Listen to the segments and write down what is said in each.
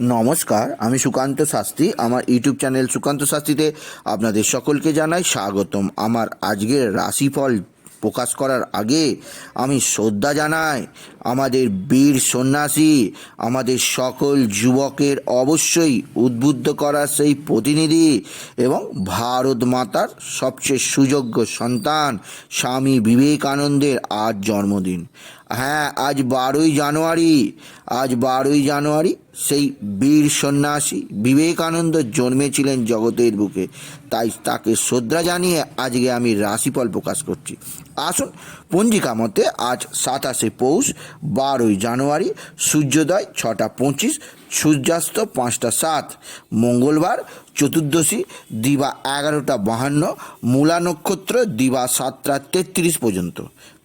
নমস্কার, আমি সুকান্ত শাস্ত্রী। আমার ইউটিউব চ্যানেল সুকান্ত শাস্ত্রীতে আপনাদের সকলকে জানাই স্বাগতম। আমার আজকের রাশিফল প্রকাশ করার আগে আমি শ্রদ্ধা জানাই আমাদের বীর সন্ন্যাসী, আমাদের সকল যুবকের অবশ্যই উদ্বুদ্ধ করার সেই প্রতিনিধি এবং ভারত মাতার সবচেয়ে সুযোগ্য সন্তান, স্বামী বিবেকানন্দের আজ জন্মদিন। হ্যাঁ আজ বারোই জানুয়ারি, আজ বারোই জানুয়ারি সেই বীর সন্ন্যাসী বিবেকানন্দ জন্মেছিলেন জগতের বুকে। তাই তাকে শ্রদ্ধা জানিয়ে আজকে আমি রাশিফল প্রকাশ করছি। আসুন পঞ্জিকা মতে আজ সাতাশে পৌষ, বারোই জানুয়ারি, সূর্যোদয় ছটা পঁচিশ, সূর্যাস্ত পাঁচটা সাত, মঙ্গলবার চতুর্দশী, দিবা এগারোটা বাহান্ন, মূলা নক্ষত্র দিবা সাতটা তেত্রিশ পর্যন্ত।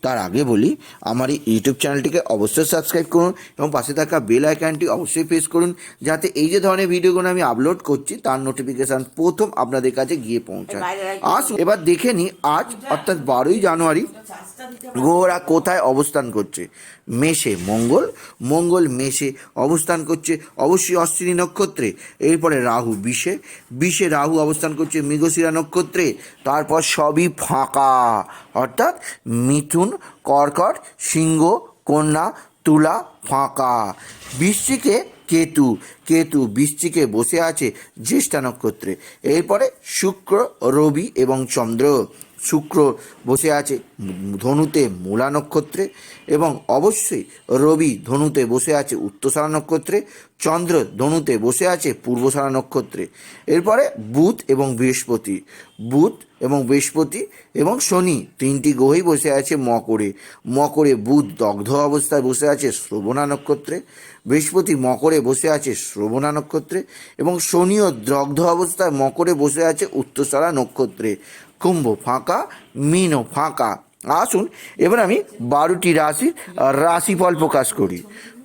তার আগে বলি আমার এই ইউটিউব চ্যানেলটিকে অবশ্যই সাবস্ক্রাইব করুন এবং পাশে থাকা বেল আইকনটি অবশ্যই প্রেস করুন যাতে এই যে ধরনের ভিডিওগুলো আমি আপলোড করছি তার নোটিফিকেশান প্রথম আপনাদের কাছে গিয়ে পৌঁছায়। আসুন এবার দেখে নিই আজ অর্থাৎ বারোই জানুয়ারি গ্রহরা কোথায় অবস্থান করছে? মেষে মঙ্গল মঙ্গল মেষে অবস্থান করছে অবশ্যই অশ্বিনী নক্ষত্রে। এরপরে রাহু বিষে বিষে রাহু অবস্থান করছে মৃগশিরা নক্ষত্রে। তারপর সবই ফাঁকা, অর্থাৎ মিথুন, কর্কট, সিংহ, কন্যা, তুলা ফাঁকা। বৃশ্চিকে কেতু কেতু বৃশ্চিকে বসে আছে জ্যেষ্ঠা নক্ষত্রে। এরপরে শুক্র, রবি এবং চন্দ্র। শুক্র বসে আছে ধনুতে মূলা নক্ষত্রে এবং অবশ্যই রবি ধনুতে বসে আছে উত্তরসারা নক্ষত্রে, চন্দ্র ধনুতে বসে আছে পূর্বসারা নক্ষত্রে। এরপরে বুধ এবং বৃহস্পতি, বুধ এবং বৃহস্পতি এবং শনি তিনটি গ্রহই বসে আছে মকরে। মকরে বুধ দগ্ধ অবস্থায় বসে আছে শ্রবণা নক্ষত্রে, বৃহস্পতি মকরে বসে আছে শ্রবণা নক্ষত্রে এবং শনিও দগ্ধ অবস্থায় মকরে বসে আছে উত্তরসারা নক্ষত্রে। কুম্ভ ফাঁকা মিনও ফাঁকা। আসুন, এবার আমি বারোটি রাশির রাশিফল প্রকাশ করি।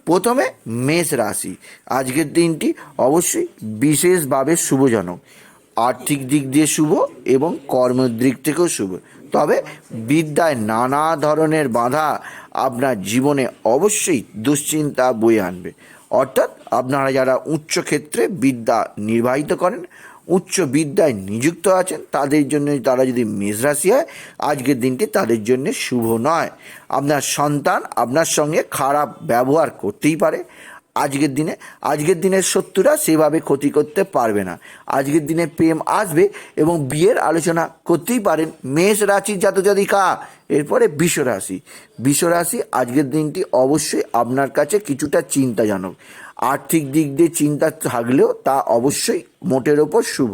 প্রথমে মেষ রাশি। আজকের দিনটি অবশ্যই বিশেষভাবে শুভজনক। আর্থিক দিক দিয়ে শুভ এবং কর্মের দিক থেকেও শুভ। তবে বিদ্যায় নানা ধরনের বাধা আপনার জীবনে অবশ্যই দুশ্চিন্তা বয়ে আনবে। অর্থাৎ আপনারা যারা উচ্চ ক্ষেত্রে বিদ্যা নির্বাহিত করেন উচ্চ বিদ্যায় নিযুক্ত আছেন, তাদের জন্য তারা যদি মেষ রাশি হয়, আজকের দিনটি তাদের জন্য শুভ নয়। আপনার সন্তান আপনার সঙ্গে খারাপ ব্যবহার করতেই পারে। আজকের দিনে, আজকের দিনের শত্রুরা সেভাবে ক্ষতি করতে পারবে না। আজকের দিনে প্রেম আসবে এবং বিয়ের আলোচনা করতেই পারেন মেষ রাশির জাতজাতিকা। এরপরে বিশ্ব রাশি বিশ্ব রাশি আজকের দিনটি অবশ্যই আপনার কাছে কিছুটা চিন্তাজনক। আর্থিক দিক দিয়ে চিন্তা থাকলেও তা অবশ্যই মোটের ওপর শুভ।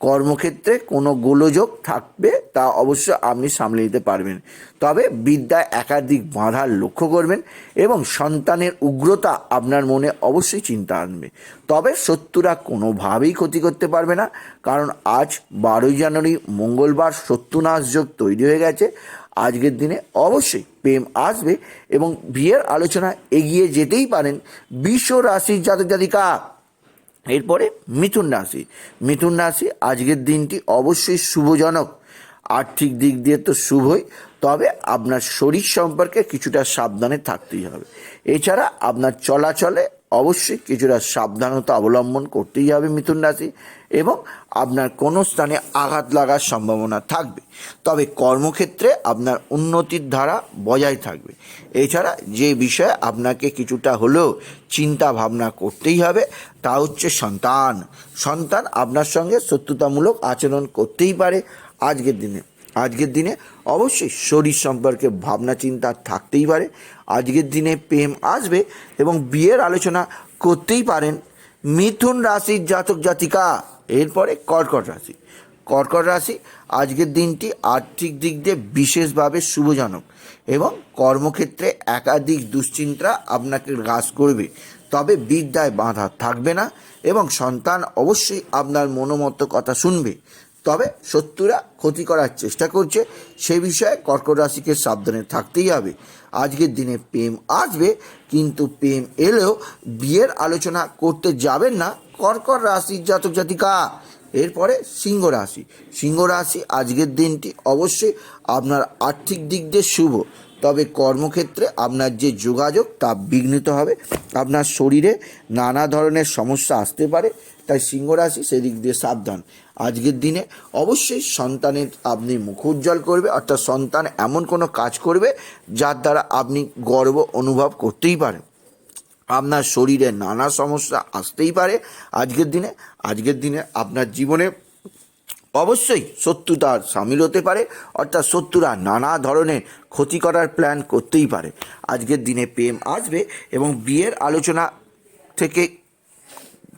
কর্মক্ষেত্রে কোনো গোলযোগ থাকবে তা অবশ্য আপনি সামলে নিতে পারবেন। তবে বিদ্যায় একাধিক বাধার লক্ষ্য করবেন এবং সন্তানের উগ্রতা আপনার মনে অবশ্যই চিন্তা আনবে। তবে শত্রুরা কোনোভাবেই ক্ষতি করতে পারবে না, কারণ আজ বারোই জানুয়ারি মঙ্গলবার শত্রুনাশ যোগ তৈরি হয়ে গেছে। আজকের দিনে অবশ্যই প্রেম আসবে এবং বিয়ের আলোচনা এগিয়ে যেতেই পারেন বিশ্ব রাশির জাতক জাতিকা। এরপরে মিথুন রাশি। মিথুন রাশি আজকের দিনটি অবশ্যই শুভজনক। আর্থিক দিক দিয়ে তো শুভই, তবে আপনার শরীর সম্পর্কে কিছুটা সাবধানে থাকতেই হবে। এছাড়া আপনার চলাচলে অবশ্যই কিছুটা সাবধানতা অবলম্বন করতেই হবে মিথুন রাশি এবং আপনার কোনো স্থানে আঘাত লাগার সম্ভাবনা থাকবে। তবে কর্মক্ষেত্রে আপনার উন্নতির ধারা বজায় থাকবে। এছাড়া যে বিষয়ে আপনাকে কিছুটা হলেও চিন্তা ভাবনা করতেই হবে তা হচ্ছে সন্তান। সন্তান আপনার সঙ্গে শত্রুতামূলক আচরণ করতেই পারে। আজকের দিনে আজকের দিনে অবশ্যই শরীর সম্পর্কে ভাবনা চিন্তা থাকতেই পারে। আজকের দিনে প্রেম আসবে এবং বিয়ের আলোচনা করতেই পারেন মিথুন রাশির জাতক জাতিকা। এরপরে কর্কট রাশি। কর্কট রাশি আজকের দিনটি আর্থিক দিক দিয়ে বিশেষভাবে শুভজনক এবং কর্মক্ষেত্রে একাধিক দুশ্চিন্তা আপনাকে গ্রাস করবে। তবে বিদ্যায় বাধা থাকবে না এবং সন্তান অবশ্যই আপনার মনোমত কথা শুনবে। তবে শত্রুরা ক্ষতি করার চেষ্টা করছে। সে বিষয়ে কর্কট রাশিকে সাবধানে থাকতেই হবে। আজকের দিনে প্রেম আসবে, কিন্তু প্রেম এলেও বিয়ের আলোচনা করতে যাবেন না কর্কট রাশির জাতক জাতিকা। এরপরে সিংহ রাশি। সিংহ রাশি আজকের দিনটি অবশ্যই আপনার আর্থিক দিক দিয়ে শুভ। তবে কর্মক্ষেত্রে আপনার যে যোগাযোগ তা বিঘ্নিত হবে। আপনার শরীরে নানা ধরনের সমস্যা আসতে পারে। তাই সিংহ রাশি সেদিক দিয়ে সাবধান। আজকের দিনে অবশ্যই সন্তানের আপনি মুখ উজ্জ্বল করবে, অর্থাৎ সন্তান এমন কোনো কাজ করবে যার দ্বারা আপনি গর্ব অনুভব করতেই পারেন। আপনার শরীরে নানা সমস্যা আসতেই পারে আজকের দিনে। আজকের দিনে আপনার জীবনে অবশ্যই শত্রুতার সামিল হতে পারে, অর্থাৎ শত্রুরা নানা ধরনের ক্ষতি করার প্ল্যান করতেই পারে। আজকের দিনে প্রেম আসবে এবং বিয়ের আলোচনা থেকে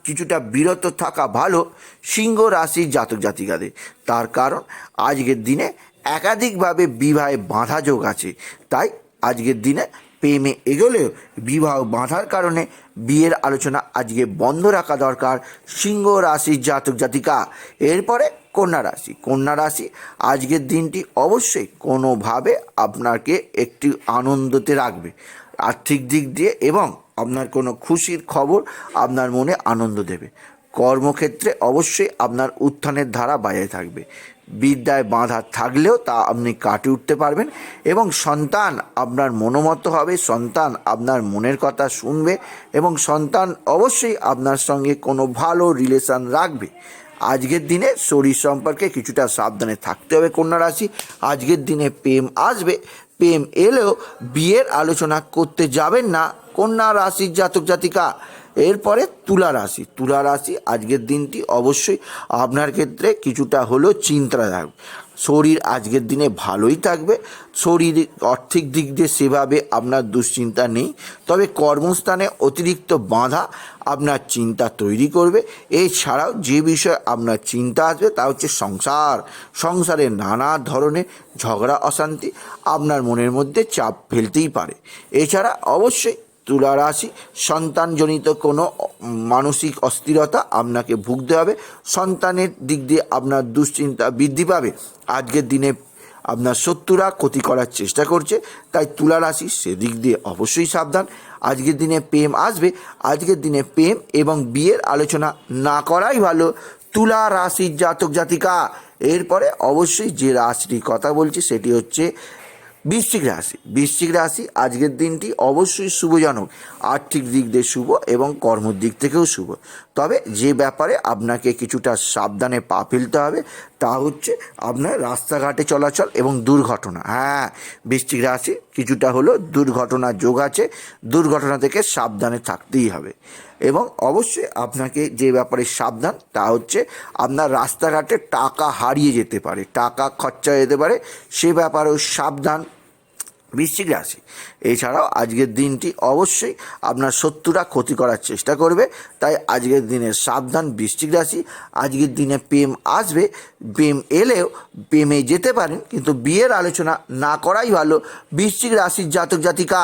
কিছুটা বিরত থাকা ভালো সিংহ রাশির জাতক জাতিকাদের। তার কারণ, আজকের দিনে একাধিকভাবে বিবাহে বাঁধা যোগ আছে। তাই আজকের দিনে প্রেমে এগোলেও বিবাহ বাঁধার কারণে বিয়ের আলোচনা আজকে বন্ধ রাখা দরকার সিংহ রাশির জাতক জাতিকা। এরপরে কন্যা রাশি। কন্যা রাশি আজকের দিনটি অবশ্যই কোনোভাবে আপনাকে একটি আনন্দতে রাখবে। আর্থিক দিক দিয়ে এবং আপনার কোনো খুশির খবর আপনার মনে আনন্দ দেবে। কর্মক্ষেত্রে অবশ্যই আপনার উত্থানের ধারা বজায় থাকবে। বিদ্যায় বাঁধা থাকলেও তা আপনি কাটে উঠতে পারবেন এবং সন্তান আপনার মনোমত হবে, সন্তান আপনার মনের কথা শুনবে এবং সন্তান অবশ্যই আপনার সঙ্গে কোনো ভালো রিলেশন রাখবে। আজকের দিনে শরীর সম্পর্কে কিছুটা সাবধানে থাকতে হবে কন্যা রাশি। আজকের দিনে প্রেম আসবে। প্রেম এলেও বিয়ের আলোচনা করতে যাবেন না। কন্যা রাশির জাতক জাতিকা। এরপরে তুলা রাশি। তুলা রাশি আজকের দিনটি অবশ্যই আপনার ক্ষেত্রে কিছুটা হলেও চিন্তা থাকবে। শরীর আজকের দিনে ভালোই থাকবে। শরীর আর্থিক দিক দিয়ে সেভাবে আপনার দুশ্চিন্তা নেই। তবে কর্মস্থানে অতিরিক্ত বাধা আপনার চিন্তা তৈরি করবে। এছাড়াও যে বিষয়ে আপনার চিন্তা আসবে তা হচ্ছে সংসার। সংসারে নানা ধরনের ঝগড়া, অশান্তি আপনার মনের মধ্যে চাপ ফেলতেই পারে। এছাড়া অবশ্যই তুলা রাশি সন্তানজনিত কোনো মানসিক অস্থিরতা আপনাকে ভুগতে হবে। সন্তানের দিক দিয়ে আপনার দুশ্চিন্তা বৃদ্ধি পাবে। আজকের দিনে আপনার শত্রুরা ক্ষতি করার চেষ্টা করছে, তাই তুলা রাশি সেদিক দিয়ে অবশ্যই সাবধান। আজকের দিনে প্রেম আসবে। আজকের দিনে প্রেম এবং বিয়ের আলোচনা না করাই ভালো। তুলা রাশির জাতক জাতিকা। এরপরে অবশ্যই যে রাশিটির কথা বলছি, সেটি হচ্ছে বৃশ্চিক রাশি। বৃশ্চিক রাশি আজকের দিনটি অবশ্যই শুভজনক। আর্থিক দিক দিয়ে শুভ এবং কর্মর দিক থেকেও শুভ। তবে যে ব্যাপারে আপনাকে কিছুটা সাবধানে পা ফেলতে হবে তা হচ্ছে আপনার রাস্তাঘাটে চলাচল এবং দুর্ঘটনা। হ্যাঁ বৃশ্চিক রাশি কিছুটা হলো দুর্ঘটনা যোগ আছে। দুর্ঘটনা থেকে সাবধানে থাকতেই হবে। এবং অবশ্যই আপনাকে যে ব্যাপারে সাবধান তা হচ্ছে আপনার রাস্তাঘাটে টাকা হারিয়ে যেতে পারে, টাকা খরচা যেতে পারে। সে ব্যাপারেও সাবধান বৃশ্চিক রাশি। এছাড়াও আজকের দিনটি অবশ্যই আপনার শত্রুরা ক্ষতি করার চেষ্টা করবে। তাই আজকের দিনে সাবধান বৃশ্চিক রাশি। আজকের দিনে প্রেম আসবে। প্রেম এলেও প্রেমে যেতে পারেন, কিন্তু বিয়ের আলোচনা না করাই ভালো। বৃশ্চিক রাশির জাতক জাতিকা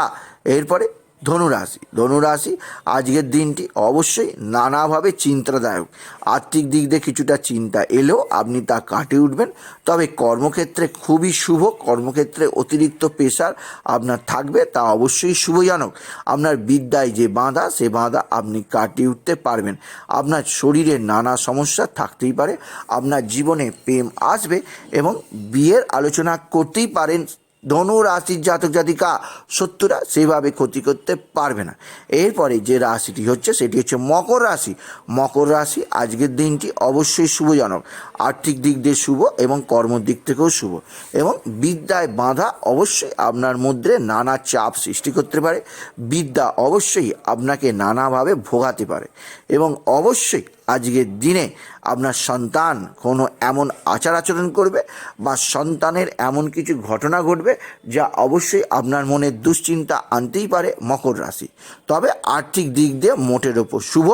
এরপরে ধনুরাশি। ধনুরাশি আজকের দিনটি অবশ্যই নানাভাবে চিন্তাদায়ক। আর্থিক দিক দিয়ে কিছুটা চিন্তা এলেও আপনি তা কাটিয়ে উঠবেন। তবে কর্মক্ষেত্রে খুবই শুভ, কর্মক্ষেত্রে অতিরিক্ত পেশার আপনার থাকবে, তা অবশ্যই শুভজনক। আপনার বিদ্যায় যে বাঁধা, সে বাঁধা আপনি কাটিয়ে উঠতে পারবেন। আপনার শরীরে নানা সমস্যা থাকতেই পারে, আপনার জীবনে প্রেম আসবে এবং বিয়ের আলোচনা করতেই পারেন ধনু রাশির জাতক জাতিকা শত্রুরা সেভাবে ক্ষতি করতে পারবে না। এরপরে যে রাশিটি হচ্ছে, সেটি হচ্ছে মকর রাশি। মকর রাশি আজকের দিনটি অবশ্যই শুভজনক। আর্থিক দিক দিয়ে শুভ এবং কর্মর দিক থেকেও শুভ। এবং বিদ্যায় বাঁধা অবশ্যই আপনার মধ্যে নানা চাপ সৃষ্টি করতে পারে। বিদ্যা অবশ্যই আপনাকে নানাভাবে ভোগাতে পারে। এবং অবশ্যই আজকের দিনে আপনার সন্তান কোনো এমন আচার আচরণ করবে বা সন্তানের এমন কিছু ঘটনা ঘটবে যা অবশ্যই আপনার মনে দুশ্চিন্তা আনতেই পারে মকর রাশি। তবে আর্থিক দিক দিয়ে মোটের ওপর শুভ।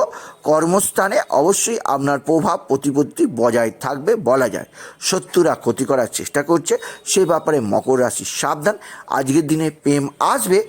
কর্মস্থানে অবশ্যই আপনার প্রভাব, প্রতিপত্তি বজায় থাকবে বলা যায়। শত্রুরা ক্ষতি করার চেষ্টা করছে। সে ব্যাপারে মকর রাশি সাবধান। আজকের দিনে প্রেম আসবে।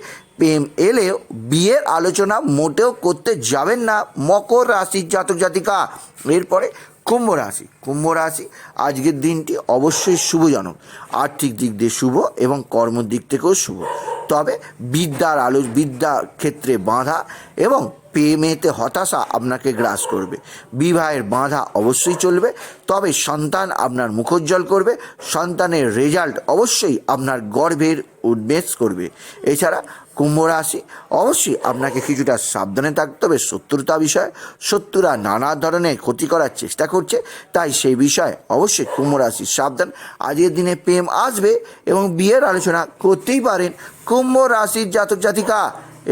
এলেও বিয়ের আলোচনা মোটেও করতে যাবেন না মকর রাশির জাতক জাতিকা। এরপরে কুম্ভ রাশি। কুম্ভ রাশি আজকের দিনটি অবশ্যই শুভজনক। আর্থিক দিক দিয়ে শুভ এবং কর্মর দিক থেকেও শুভ। তবে বিদ্যার আলো, বিদ্যার ক্ষেত্রে বাঁধা এবং প্রেমেতে হতাশা আপনাকে গ্রাস করবে। বিবাহের বাঁধা অবশ্যই চলবে, তবে সন্তান আপনার মুখোজ্জ্বল করবে, সন্তানের রেজাল্ট অবশ্যই আপনার গর্ভের উন্মেষ করবে। এছাড়া কুম্ভ রাশি, অবশ্যই আপনাকে কিছুটা সাবধানে থাকতে হবে শত্রুতা বিষয়ে। শত্রুরা নানা ধরনের ক্ষতি করার চেষ্টা করছে, তাই সেই বিষয়ে অবশ্যই কুম্ভ রাশি সাবধান। আজকের দিনে প্রেম আসবে এবং বিয়ের আলোচনা করতেই পারেন। কুম্ভ রাশির জাতক জাতিকা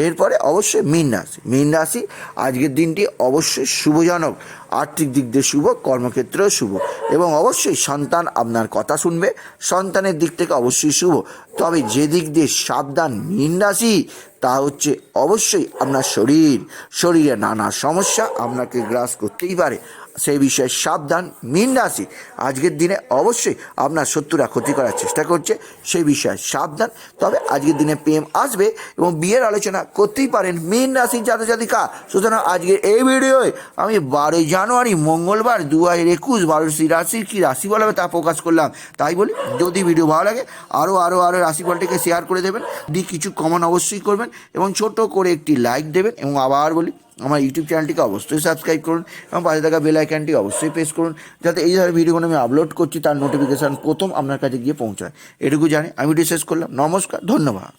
এরপরে অবশ্যই মীন রাশি। মীন রাশি আজকের দিনটি অবশ্যই শুভজনক। আর্থিক দিক দিয়ে শুভ, কর্মক্ষেত্রেও শুভ। এবং অবশ্যই সন্তান আপনার কথা শুনবে, সন্তানের দিক থেকে অবশ্যই শুভ। তবে যে দিক দিয়ে সাবধান রাশি, তা হচ্ছে অবশ্যই আপনার শরীর। শরীরে নানা সমস্যা আপনাকে গ্রাস করতেই পারে। সেই বিষয়ে সাবধান, মীন রাশি। আজকের দিনে অবশ্যই আপনার শত্রুরা ক্ষতি করার চেষ্টা করছে, সেই বিষয়ে সাবধান। তবে আজকের দিনে প্রেম আসবে এবং বিয়ের আলোচনা করতেই পারেন মীন রাশির জাতক জাতিকা সুতরাং আজকের এই ভিডিওয় আমি বারোই জানুয়ারি, মঙ্গলবার, দু হাজার একুশ, বারোশি রাশির কী রাশি বলা হবে তা প্রকাশ করলাম। তাই বলি, যদি ভিডিও ভালো লাগে আরও আরও আরও রাশিফলটিকে শেয়ার করে দেবেন। দি কিছু কমন অবশ্যই করবেন এবং ছোট করে একটি লাইক দেবেন এবং আবার বলি, আমার ইউটিউব চ্যানেলটিকে অবশ্যই সাবস্ক্রাইব করুন এবং পাশে থাকা বেল আইকনটি অবশ্যই প্রেস করুন যাতে এই ধরনের ভিডিওগুলো আমি আপলোড করছি, তার নোটিফিকেশান প্রথম আপনার কাছে গিয়ে পৌঁছায়। এটুকু জানি, আমি ভিডিও শেষ করলাম। নমস্কার, ধন্যবাদ।